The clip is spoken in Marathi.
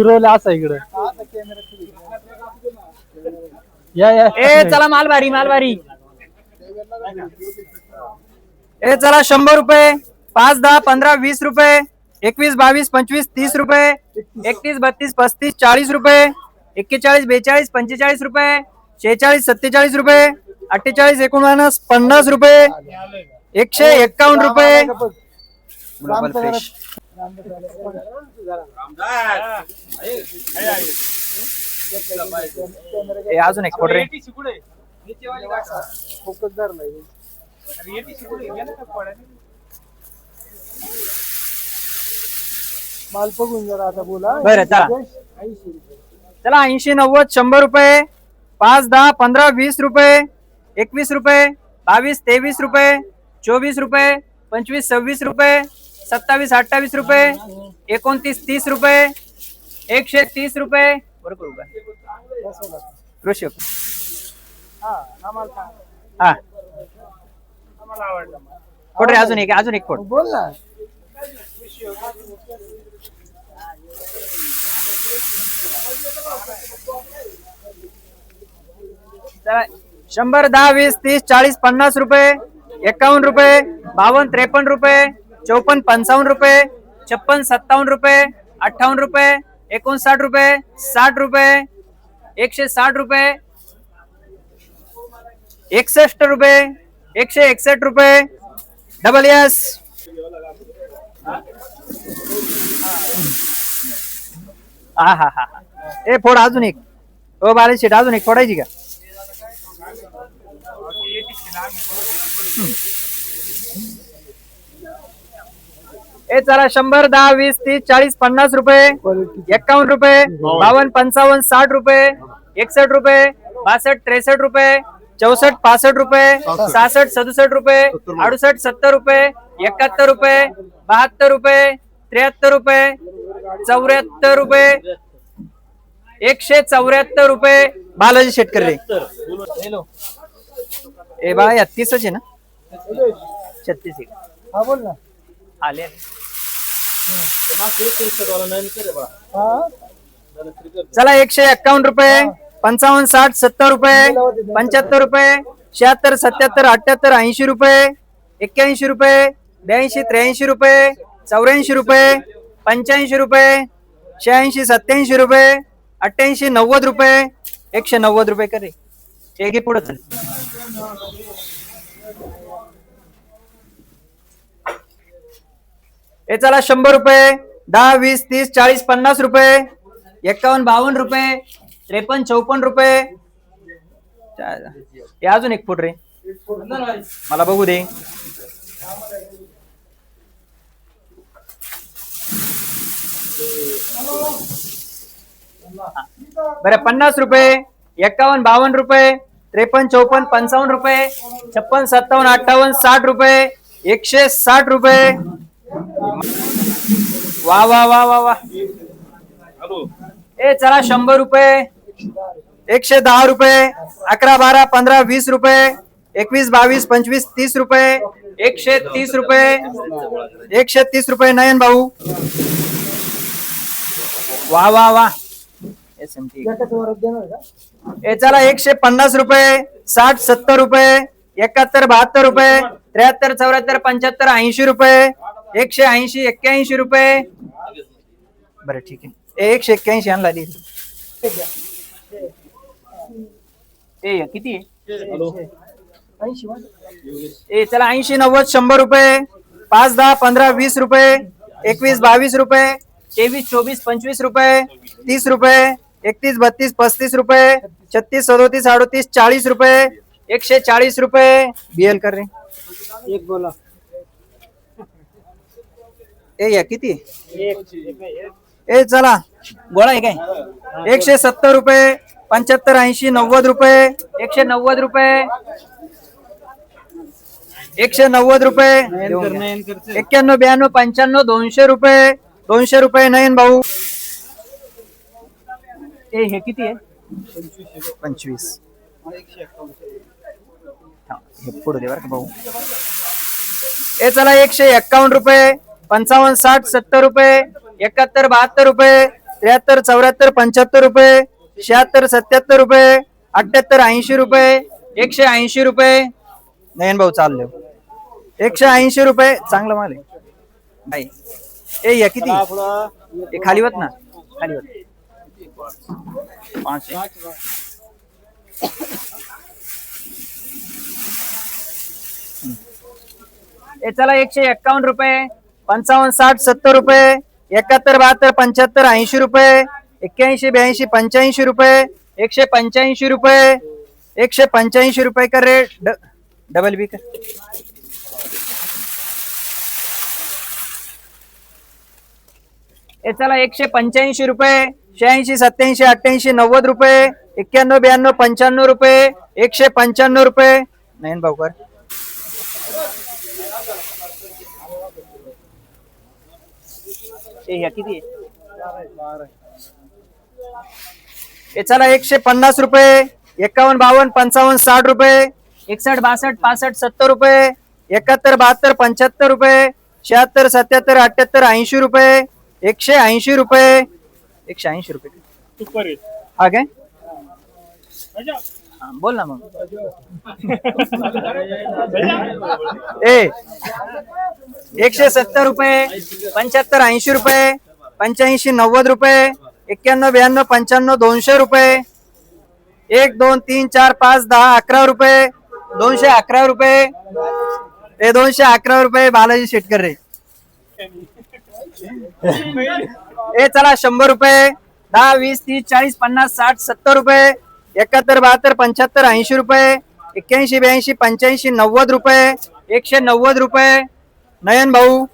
फिरवले असं इकडे. या या. ए चला मालबारी मालबारी. ए चला शंभर रुपये पाच दहा पंधरा वीस रुपये एकवीस बावीस पंचवीस तीस रुपये एकतीस बत्तीस पस्तीस चाळीस रुपये एक्केचाळीस बेचाळीस पंचेचाळीस रुपये शेहेचाळीस सत्तेचाळीस रुपये अठ्ठेचाळीस एकोणपन्नास पन्नास रुपये एकशे एक्कावन्न रुपये. अजून एक रे. माल बघून जरा आता बोला. बरं चला. चला ऐंशी नव्वद शंभर रुपये. पाच दहा पंधरा वीस रुपये. एकवीस रुपये. बावीस तेवीस रुपये. चोवीस रुपये. पंचवीस सव्वीस रुपये. सत्तावीस अठ्ठावीस रुपये एकोणतीस तीस रुपये एकशे तीस रुपये. बरोबर रुपये. कृषी हा. रे अजून एक अजून एक फोड बोल ना. शंभर दहा वीस तीस चाळीस पन्नास रुपये एकावन्न रुपये बावन्न त्रेपन्न रुपये चौपन्न पंचावन्न रुपये छप्पन सत्तावन्न रुपये अठ्ठावन्न रुपये एकोणसाठ रुपये साठ रुपये एकशे साठ रुपये एकसष्ट रुपये एकशे एकसष्ट रुपये डबल एस हा हा हा हा. ए फोड अजून एक. हो बारे शेट अजून एक फोडायची का? ए चला शंभर दहा वीस तीस चाळीस पन्नास रुपये एक्कावन्न रुपये बावन्न पंचावन्न साठ रुपये एकसष्ट रुपये बासष्ट त्रेसष्ट रुपये चौसष्ट पासष्ट रुपये सहासष्ट सदुसष्ट रुपये अडुसष्ट सत्तर रुपये एकाहत्तर रुपये बहात्तर रुपये त्र्याहत्तर रुपये चौऱ्याहत्तर रुपये एकशे चौऱ्याहत्तर रुपये. बालाजी शेटकरी ए बा या तीसच आहे ना? छत्तीस हा बोल ना. आले हा? चला एकशे एक्कावन्न रुपये पंचावन्न साठ सत्तर रुपये पंच्याहत्तर रुपये शहात्तर सत्याहत्तर अठ्याहत्तर ऐंशी रुपये एक्क्याऐंशी रुपये ब्याऐंशी त्र्याऐंशी रुपये चौऱ्याऐंशी रुपये पंच्याऐंशी रुपये शहाऐंशी सत्याऐंशी रुपये अठ्ठ्याऐंशी नव्वद रुपये एकशे नव्वद रुपये करे. एक घे पुढे चल. हे चला शंभर रुपये दहा वीस तीस चाळीस पन्नास रुपये एक्कावन्न बावन्न रुपये त्रेपन्न चौपन्न रुपये. हे अजून एक फूट रे मला बघू दे. बरं पन्नास रुपये एक्कावन्न बावन्न रुपये त्रेपन्न चौपन्न पंचावन्न रुपये छप्पन सत्तावन्न अठ्ठावन्न साठ रुपये एकशे साठ रुपये. वा वा वा वा वा. ए चला शंभर रुपये. एकशे दहा रुपये. अकरा बारा पंधरा वीस रुपये. एकवीस बावीस पंचवीस तीस रुपये. एकशे तीस रुपये. एकशे तीस रुपये नयन भाऊ. वा वा वा. ए चला एकशे पन्नास रुपये. साठ सत्तर रुपये. एकाहत्तर बहात्तर रुपये. त्र्याहत्तर चौऱ्याहत्तर पंच्याहत्तर ऐंशी रुपये. एकशे ऐंशी एक्क्याऐंशी रुपये. बरं ठीक आहे. ए, एकशे एक्क्याऐंशी आणला दे. ए किती ऐंशी ए चला ऐंशी नव्वद शंभर रुपये. पाच दहा पंधरा वीस रुपये. एकवीस बावीस रुपये. तेवीस चोवीस पंचवीस रुपये. तीस रुपये. एकतीस बत्तीस पस्तीस रुपये. छत्तीस सदोतीस अडोतीस चाळीस रुपये. एकशे चाळीस रुपये. बिएल कर रे. एक बोला. ए या किती? ए चला. गोळा आहे काय? एकशे सत्तर रुपये पंच्याहत्तर ऐंशी नव्वद रुपये. एकशे नव्वद रुपये. एकशे नव्वद रुपये. एक्क्याण्णव ब्याण्णव पंच्याण्णव दोनशे रुपये. दोनशे रुपये नयन भाऊ. ए हे किती आहे? पंचवीस. हा, हे पुढे दे बरं का भाऊ. ए चला एकशे एक्कावन्न रुपये. पंचावन्न साठ सत्तर रुपये एकाहत्तर बहात्तर रुपये त्र्याहत्तर चौऱ्याहत्तर पंच्याहत्तर रुपये शहात्तर सत्याहत्तर रुपये अठ्याहत्तर ऐंशी रुपये एकशे ऐंशी रुपये. नयन भाऊ चालले. एकशे ऐंशी रुपये चांगलं माल आहे. ए या किती? खाली होत ना? खाली होत. पाच ए चला एकशे एक्कावन्न रुपये. पंचावन्न साठ सत्तर रुपये एकाहत्तर बहात्तर पंच्याहत्तर ऐंशी रुपये एक्क्याऐंशी ब्याऐंशी पंच्याऐंशी रुपये एकशे पंच्याऐंशी रुपये एकशे पंच्याऐंशी रुपये का रेट ड- डबल बी का? याच्याला चला एकशे पंच्याऐंशी रुपये शहाऐंशी सत्याऐंशी अठ्ठ्याऐंशी नव्वद रुपये एक्क्याण्णव ब्याण्णव पंच्याण्णव रुपये एकशे पंच्याण्णव रुपये. नयन भाऊकर ए ह्या किती आहे? चला एकशे पन्नास रुपये एकावन्न बावन्न पंचावन्न साठ रुपये एकसष्ट बासष्ट पासष्ट सत्तर रुपये एकाहत्तर बहात्तर पंच्याहत्तर रुपये शहात्तर सत्याहत्तर अठ्याहत्तर ऐंशी रुपये एकशे ऐंशी रुपये एकशे ऐंशी रुपये. हा काय? हा, बोल ना मग. ए एकशे सत्तर रुपये पंच्याहत्तर ऐंशी रुपये पंच्याऐंशी नव्वद रुपये एक्क्याण्णव ब्याण्णव पंच्याण्णव दोनशे रुपये एक दोन तीन चार पाच दहा अकरा रुपये दोनशे अकरा रुपये ए दोनशे अकरा रुपये बालाजी शेटकर रे. ए चला शंभर रुपये दहा वीस तीस चाळीस पन्नास साठ सत्तर रुपये एकाहत्तर बहात्तर पंच्याहत्तर ऐंशी रुपये एक्क्याऐंशी ब्याऐंशी पंच्याऐंशी नव्वद रुपये एकशे नव्वद रुपये नयन भाऊ